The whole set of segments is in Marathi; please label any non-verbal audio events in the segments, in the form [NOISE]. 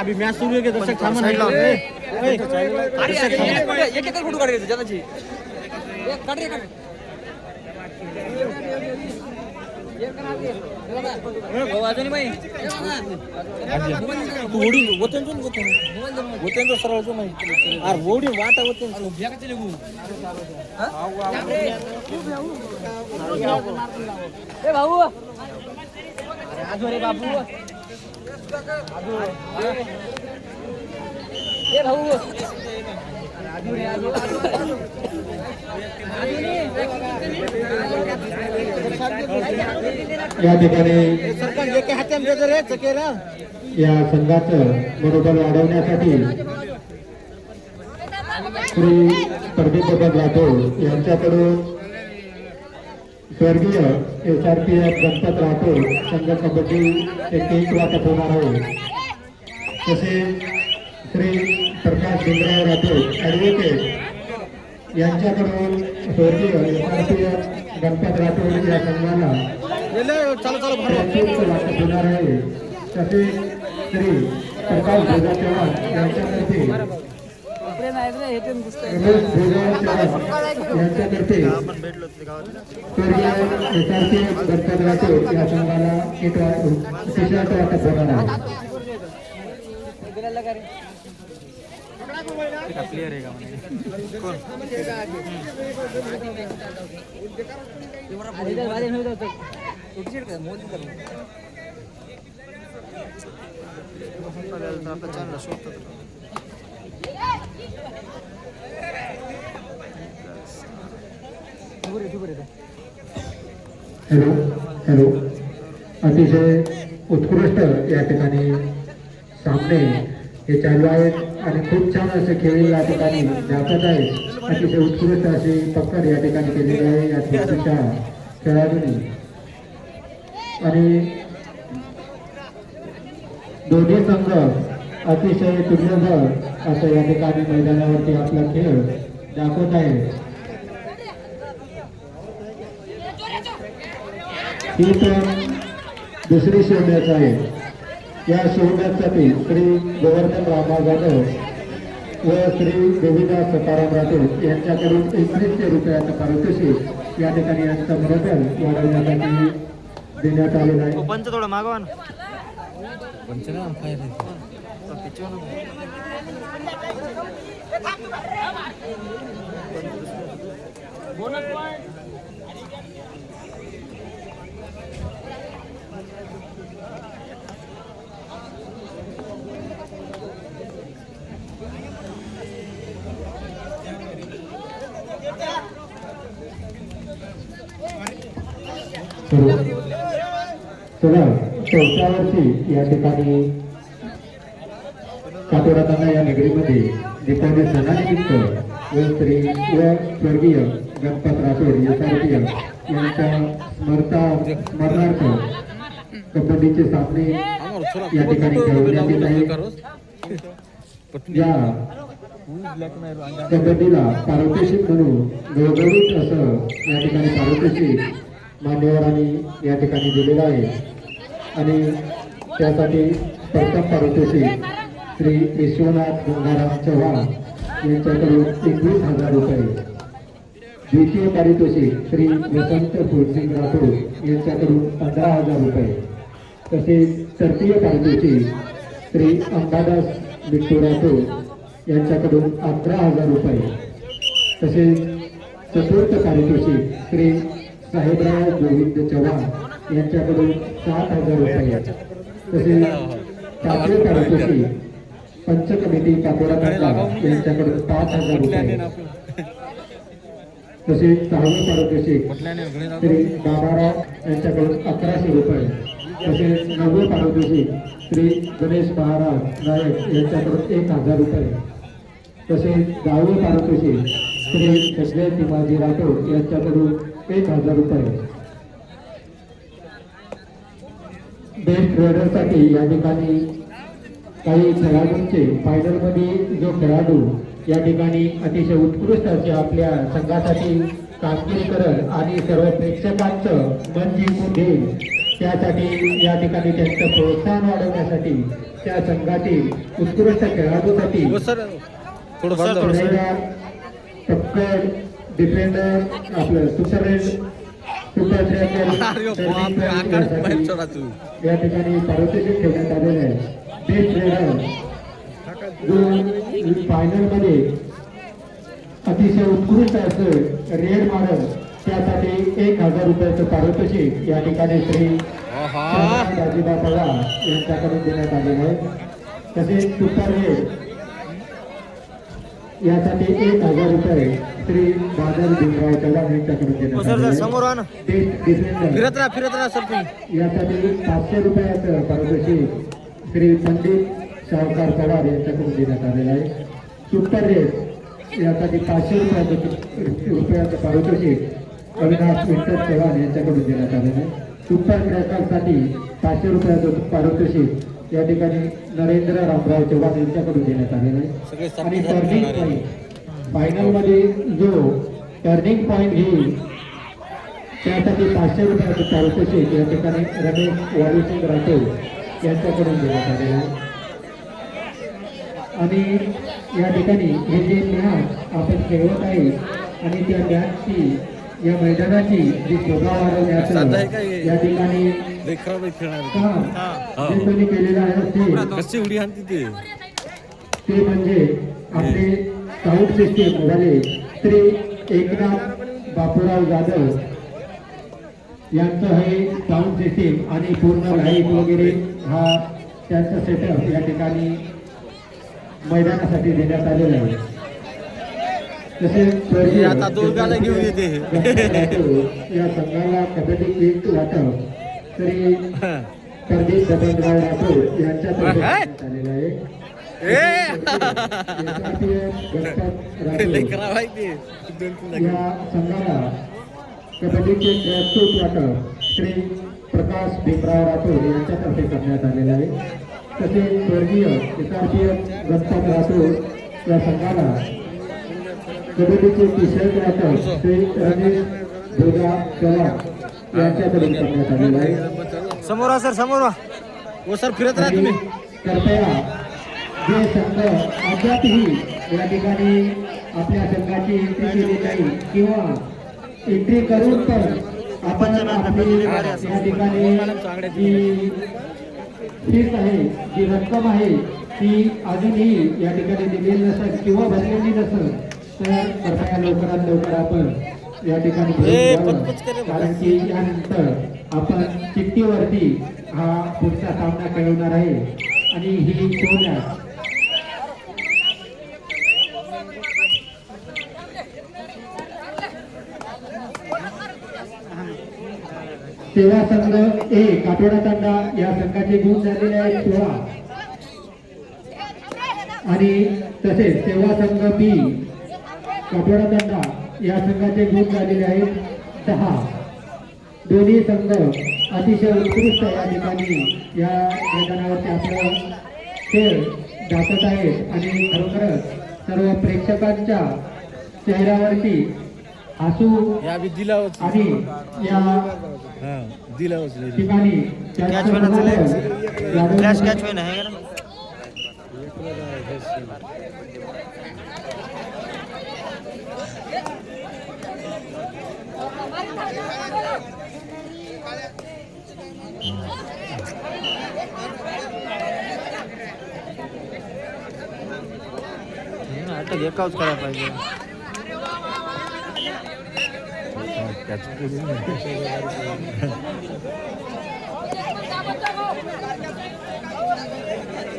अभी मॅच सुरू आहे दर्शक थांबा नाही? लावलं. ए, ए, दर्शक थांबा. एक एक फोटो काढायचे जनाची काढ रे काढ वाजवणी बाई तू ओढी वतन जो वतन. वतन जो सरळ जो माहिती अरे ओढी वाटा वतन. ए भाऊ. अरे आजू रे बाबू। ए भाऊ। या ठिकाणी या संघाचं मनोबल वाढवण्यासाठी श्री प्रदीप राठोड यांच्याकडून स्वर्गीय S R P F Ganpat Rathod संघ कबड्डी एक केक वाटप होणार आहे. तसेच श्री प्रकाश भीमराव राठोड ॲडव्होकेट यांच्याकडून स्वर्गीय S R P F Ganpat Rathod या संघाला वाटप होणार आहे. तसेच श्री प्रकाश भोजा चव्हाण यांच्यातर्फे स्वर्गीय S R P Ganpat Rathod या संघाला किट वाटप टी शर्ट वाटप होणार आहे हॅलो हॅलो. अतिशय उत्कृष्ट या ठिकाणी सामने हे चालू आहेत आणि खूप छान असे खेळ या ठिकाणी दाखवत आहे अतिशय उत्कृष्ट असे पक्कर या ठिकाणी केलेली आहे या ठिकाणच्या खेळाडूंनी. आणि दोन्ही संघ अतिशय तुल्यबळ असं या ठिकाणी मैदानावरती आपला खेळ दाखवत आहे ही पण दुसरी शिवमॅच आहे. या शिवमॅचसाठी श्री गोवर्धन रामा जाधव व श्री देवीदास सकाराम राठोड यांच्याकडून एकवीसशे रुपयाचं पारितोषिक या ठिकाणी यांचं मनोबल वाढवण्यासाठी देण्यात आलेलं आहे. पंच थोडं मागवा ना. सुरू चला चौथ्या वर्षी या ठिकाणी कातोडाताना या नगरीमध्ये दीपावली सणानिमित्त व श्री व स्वर्गीय गणपत राठोड एस यांच्या स्मरता स्मरणार्थ कबड्डीचे सामने या ठिकाणी खेळवण्यात येत आहे या कबड्डीला पारितोषिक म्हणून गळगळीत असं या ठिकाणी पारितोषिक मान्यवरांनी या ठिकाणी दिलेला आहे. आणि त्यासाठी प्रथम पारितोषिक श्री विश्वनाथ गंगाराम चव्हाण यांच्याकडून एकवीस हजार रुपये. द्वितीय पारितोषिक श्री वसंत फुलसिंग राठोड यांच्याकडून पंधरा हजार रुपये. तसेच तृतीय पारितोषिक श्री अंबादास बिट्टू राठोड यांच्याकडून अकरा हजार रुपये. तसेच चतुर्थ पारितोषिक श्री साहेबराव गोविंद चव्हाण यांच्याकडून सात हजार रुपये तसेच पाचवे तालुक्याची पंच कमिटी काकोडा तांडा यांच्याकडून पाच हजार रुपये तसेच सहावे पारितोषिक श्री बाबाराव यांच्याकडून अकराशे रुपये. तसेच नववे पारितोषिक श्री गणेश महाराज नायक यांच्याकडून एक हजार रुपये. तसेच दहावे पारितोषिक श्री कसले तिमाजी राठोड यांच्याकडून एक हजार रुपये. बेस्ट रेडरसाठी या ठिकाणी काही खेळाडूंचे फायनलमध्ये जो खेळाडू या ठिकाणी अतिशय उत्कृष्ट असे आपल्या संघासाठी कामगिरी करत आणि सर्व प्रेक्षकांचं मन जिंकून घेईल त्यासाठी या ठिकाणी त्यांचं प्रोत्साहन वाढवण्यासाठी त्या संघातील उत्कृष्ट खेळाडूसाठी हो डिफेंडर आपलं सुपर रेड सुपर [LAUGHS] अरे ट्रॅकर बापरे, आकारात बाहेर चढा तू. या ठिकाणी पारितोषिक ठेवण्यात आलेलं आहे बेस्ट रेडर जो फायनलमध्ये अतिशय उत्कृष्ट असं रेड मारल त्यासाठी एक हजार रुपयाचं पारितोषिक या ठिकाणी श्री आहा. दाजीबा पवार यांच्याकडून देण्यात आलेलं आहे तसेच सुपर रेड यासाठी एक हजार रुपये श्री बादल भीमराव चव्हाण यांच्याकडून हो देण्यात सर तुम्ही. यासाठी पाचशे रुपयाचं पारितोषिक श्री पंडित सावकार पवार यांच्याकडून देण्यात आलेलं आहे सुपर रेस यासाठी पाचशे रुपयाचं रुपयाचं पारितोषिक अविनाश विठ्ठल चव्हाण यांच्याकडून देण्यात आलेलं आहे. सुपर ट्रॅकरसाठी पाचशे रुपयाचं पारितोषिक या ठिकाणी नरेंद्र रामराव चव्हाण यांच्याकडून देण्यात आलेलं आहे आणि टर्निंग. पॉईंट फायनलमध्ये जो टर्निंग पॉईंट घेईल त्यासाठी पाचशे रुपयाचं पारितोषिक या ठिकाणी रमेश वायुसिंग राठोड यांच्याकडून देण्यात आलेलं आहे आणि या ठिकाणी हे जे मॅच आपण खेळवत आहे आणि त्या मॅचची या मैदानाची जी शोभा वाढवण्याचं? या ठिकाणी आहे खेळणार कशी उडी आणते ते? ते म्हणजे आपले साऊंड सिस्टीम झाले श्री एकनाथ बापूराव जाधव यांचं हे साऊंड सिस्टीम आणि पूर्ण लाइट वगैरे हा त्यांचा सेटअप या ठिकाणी मैदानासाठी देण्यात आलेला आहे. तसेच आता दुर्गाला घेऊन येते. या संघाला कबड्डी किट वाटप श्री प्रदीप बबनराव राठोड आहे. [LAUGHS] कबड्डीचे वाटप श्री प्रकाश भीमराव राठोड यांच्यातर्फे करण्यात आलेले आहे. तसेच स्वर्गीय एसआरपीएफ गणपत राठोड या संघाला कबड्डीचे टी शर्ट वाटप श्री रमेश भोगा चव्हाण यांच्याकडून करण्यात आलेलं आहे समोर सर समोर वा. हो सर फिरत राहा तुम्ही कृपया जे संघ अद्यापही या ठिकाणी आपल्या संघाची एंट्री केली नाही किंवा एंट्री करून पण आपण या ठिकाणी जी फीस आहे जी रक्कम आहे ती अजूनही या ठिकाणी दिलेली नसेल किंवा भरलेली नसेल तर कृपया लवकरात लवकर आपण या ठिकाणी. कारण की यानंतर आपण चिठ्ठीवरती हा पुढचा सामना खेळवणार आहे. आणि ही शो मॅच सेवा संघ ए काटोडा तांडा या संघाचे गुण झालेले आहेत सोळा. आणि तसेच सेवा संघ बी तांडा या संघाचे गुण झालेले आहेत. दहा. दोन्ही संघ अतिशय उत्कृष्ट या ठिकाणी. या मैदानावरती आपलं खेळ दाखवत आहेत. आणि खरोखरच सर्व प्रेक्षकांच्या चेहऱ्यावरती हसू आणि या हा. ठिकाणी Catch एकाच करायला पाहिजे.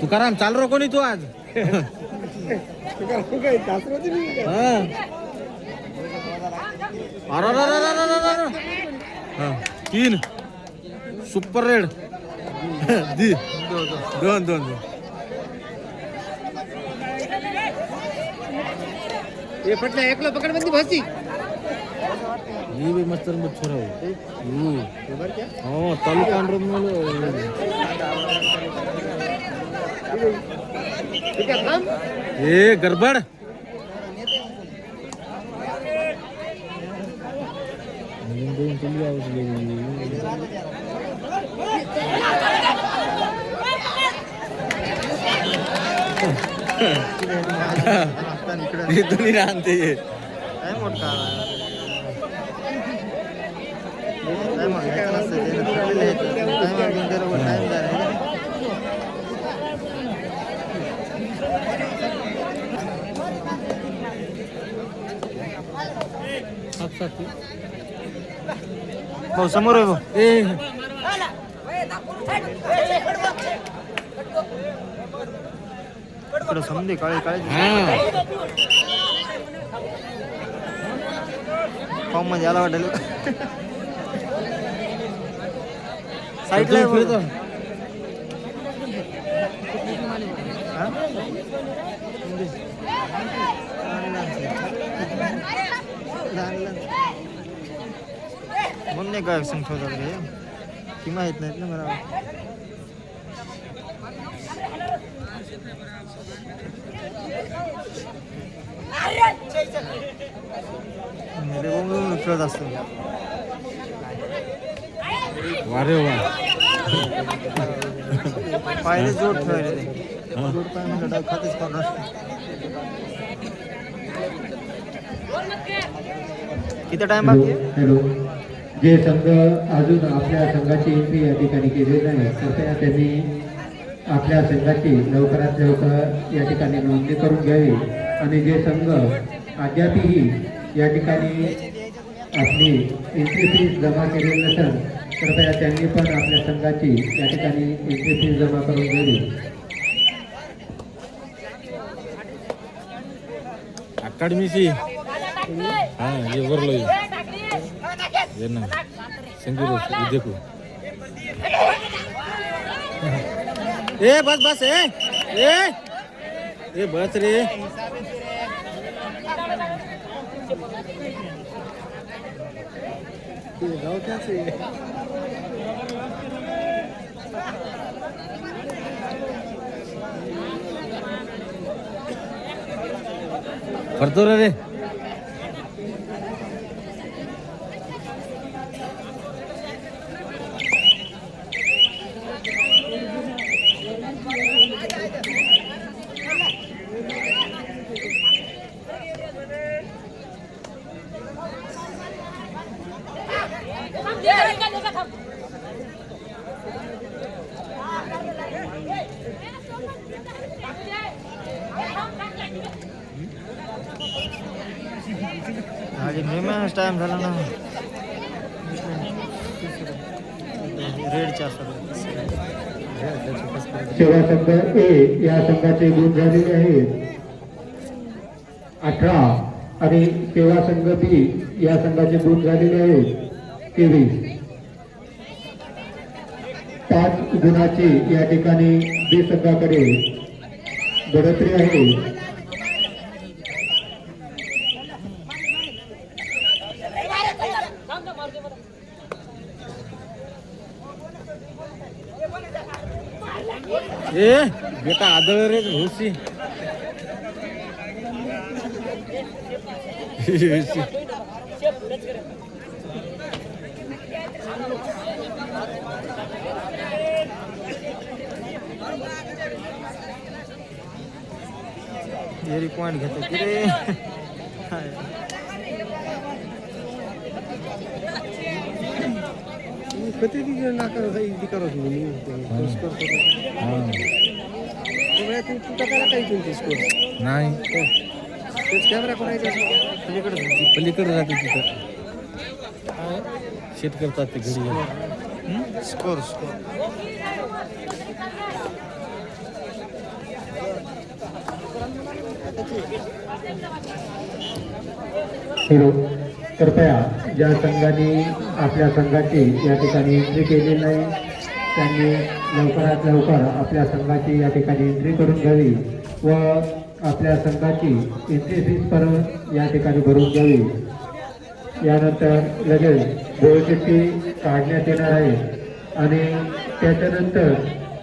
तुकाराम चाल रो कोणी तू आज? अरे, तीन. Super raid. [LAUGHS] दी. दोन दोन दोन. हे पटलं एकलं पकड बंदी भासी. ये भी मस्त मत छोरा हो. हो तालुका अंडर ए गडबड. [LAUGHS] हे दोन्ही राहते काय मोठा काय मागायचं नसतं ते ठरलेलं आहे ते. काय मागून त्याला वर time झाला. भाऊ समोर आहे भाऊ इकडं समजे काळे काळे फॉर्ममध्ये आला वाटेल. साईडला. म्हणून नाही काय सांग ठेवतात रे? ती माहीत नाहीत ना मला मेले असतो वारे वा पायले जोड ठेवायला ते जोड पाय म्हणलं डाव खातेच करणार किती टाइम बाकी आहे? हॅलो जे संघ अजून आपल्या संघाची एंट्री या ठिकाणी केलेली नाही कृपया त्यांनी आपल्या संघाची लवकरात लवकर या ठिकाणी नोंदणी करून घ्यावी. आणि जे संघ अद्यापही या ठिकाणी आपली एंट्री फीस जमा केलेली नसेल कृपया त्यांनी पण आपल्या संघाची या ठिकाणी एंट्री फीस जमा करून घ्यावी. अकाडमीची? हा हे वरलो ये ना. संगीत देखो ए बस बस ए ए ए बस रे. करतो रे. अजून निम्याच टाइम झाला ना. रेडच्या सेवा संघ ए या संघाचे गुण झालेले आहेत. अठरा आणि सेवा संघ बी या संघाचे गुण झालेले आहेत. तेवीस. पाच गुणाची या ठिकाणी बी संघाकडे बढतरी आहे. ए बेटा आदळ रे भोसी पॉइंट घेतो की रे? कधी बी नाकार इदी करत मी स्कोर तू तुझा त्याला काही कोणती स्कोर नाही तेच कॅमेरा कोणाचा पलीकडे ती पलीकडे जाते तिथं शेत करतात ते घरी स्कोर स्कोर हॅलो कृपया ज्या संघाने आपल्या संघाची या ठिकाणी एंट्री केलेली नाही त्यांनी लवकरात लवकर आपल्या संघाची या ठिकाणी एंट्री करून घ्यावी व आपल्या संघाची एंट्री फीस पण या ठिकाणी भरून घ्यावी. यानंतर लगेच गोळचिठ्ठी काढण्यात येणार आहे आणि त्याच्यानंतर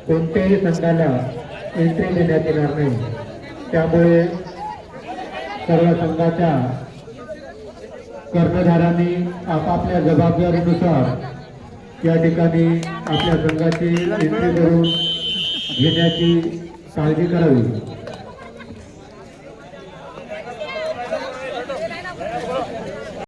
कोणत्याही संघाला एंट्री देण्यात येणार नाही. त्यामुळे सर्व संघाच्या कर्णधारांनी आपापल्या जबाबदारीनुसार या ठिकाणी आपल्या संघाची एंट्री करून घेण्याची काळजी करावी.